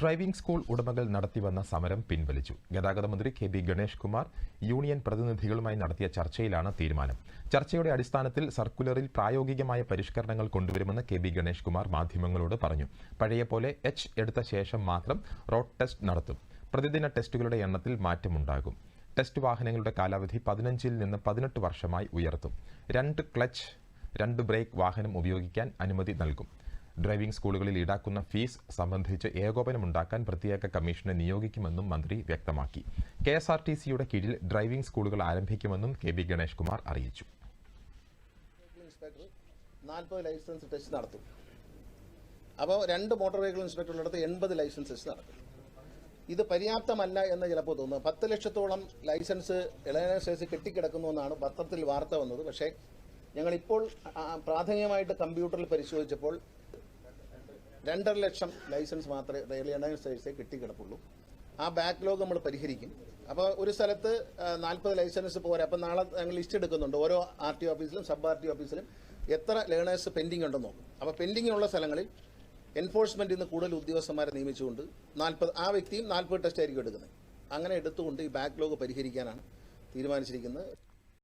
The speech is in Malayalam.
ഡ്രൈവിംഗ് സ്കൂൾ ഉടമകൾ നടത്തിവന്ന സമരം പിൻവലിച്ചു. ഗതാഗത മന്ത്രി K B Ganesh Kumar union പ്രതിനിധികളുമായി നടത്തിയ ചർച്ചയിലാണ് തീരുമാനം. ചർച്ചയുടെ അടിസ്ഥാനത്തിൽ സർക്കുലറിൽ പ്രായോഗികമായ പരിഷ്കരണങ്ങൾ കൊണ്ടുവരുമെന്ന് കെ ബി ഗണേഷ് കുമാർ മാധ്യമങ്ങളോട് പറഞ്ഞു. പഴയ പോലെ എച്ച് എടുത്ത ശേഷം മാത്രം റോഡ് ടെസ്റ്റ് നടത്തും. പ്രതിദിന ടെസ്റ്റുകളുടെ എണ്ണത്തിൽ മാറ്റമുണ്ടാകും. ടെസ്റ്റ് വാഹനങ്ങളുടെ കാലാവധി പതിനഞ്ചിൽ നിന്ന് പതിനെട്ട് വർഷമായി ഉയർത്തും. രണ്ട് ക്ലച്ച് രണ്ട് ബ്രേക്ക് വാഹനം ഉപയോഗിക്കാൻ അനുമതി നൽകും. ഡ്രൈവിംഗ് സ്കൂളുകളിൽ ഈടാക്കുന്ന ഫീസ് സംബന്ധിച്ച് ഏകോപനമുണ്ടാക്കാൻ പ്രത്യേക കമ്മീഷനെ നിയോഗിക്കുമെന്നും മന്ത്രി വ്യക്തമാക്കി. കെ എസ് ആർ ടി സിയുടെ കീഴിൽ ഡ്രൈവിംഗ് സ്കൂളുകൾ ആരംഭിക്കുമെന്നും കെ ബി ഗണേഷ് കുമാർ അറിയിച്ചു. നാൽപ്പത് ലൈസൻസ് ടെസ്റ്റ് നടത്തും. അപ്പോൾ രണ്ട് മോട്ടോർ വെഹിക്കിൾ ഇൻസ്പെക്ടറുള്ളിടത്ത് എൺപത് ലൈസൻസ് ടെസ്റ്റ് നടക്കും ഇത് പര്യാപ്തമല്ല എന്ന് ചിലപ്പോൾ തോന്നുന്നു. പത്ത് ലക്ഷത്തോളം ലൈസൻസ് ഇളയനേഴ്സേഴ്സ് കെട്ടിക്കിടക്കുന്നു എന്നാണ് പത്രത്തിൽ വാർത്ത വന്നത്. പക്ഷേ ഞങ്ങളിപ്പോൾ പ്രാഥമികമായിട്ട് കമ്പ്യൂട്ടറിൽ പരിശോധിച്ചപ്പോൾ രണ്ടര ലക്ഷം ലൈസൻസ് മാത്രമേ ഇളയനേഴ്സേഴ്സേ കിട്ടിക്കിടപ്പുള്ളൂ ആ ബാക്ക്ലോഗ് നമ്മൾ പരിഹരിക്കും. അപ്പോൾ ഒരു സ്ഥലത്ത് നാൽപ്പത് ലൈസൻസ് പോരാ. അപ്പം നാളെ ഞങ്ങൾ ലിസ്റ്റ് എടുക്കുന്നുണ്ട്. ഓരോ ആർ ടി ഓഫീസിലും സബ് ആർ ടി ഓഫീസിലും എത്ര ലേണേഴ്സ് പെൻഡിങ് ഉണ്ടെന്ന് നോക്കും. അപ്പോൾ പെൻഡിംഗ് ഉള്ള സ്ഥലങ്ങളിൽ എൻഫോഴ്സ്മെന്റിൽ നിന്ന് കൂടുതൽ ഉദ്യോഗസ്ഥന്മാരെ നിയമിച്ചുകൊണ്ട് നാൽപ്പത് ആ വ്യക്തിയും നാൽപ്പത് ടെസ്റ്റ് ആയിരിക്കും എടുക്കുന്നത്. അങ്ങനെ എടുത്തുകൊണ്ട് ഈ ബാക്ക്ലോഗ് പരിഹരിക്കാനാണ് തീരുമാനിച്ചിരിക്കുന്നത്.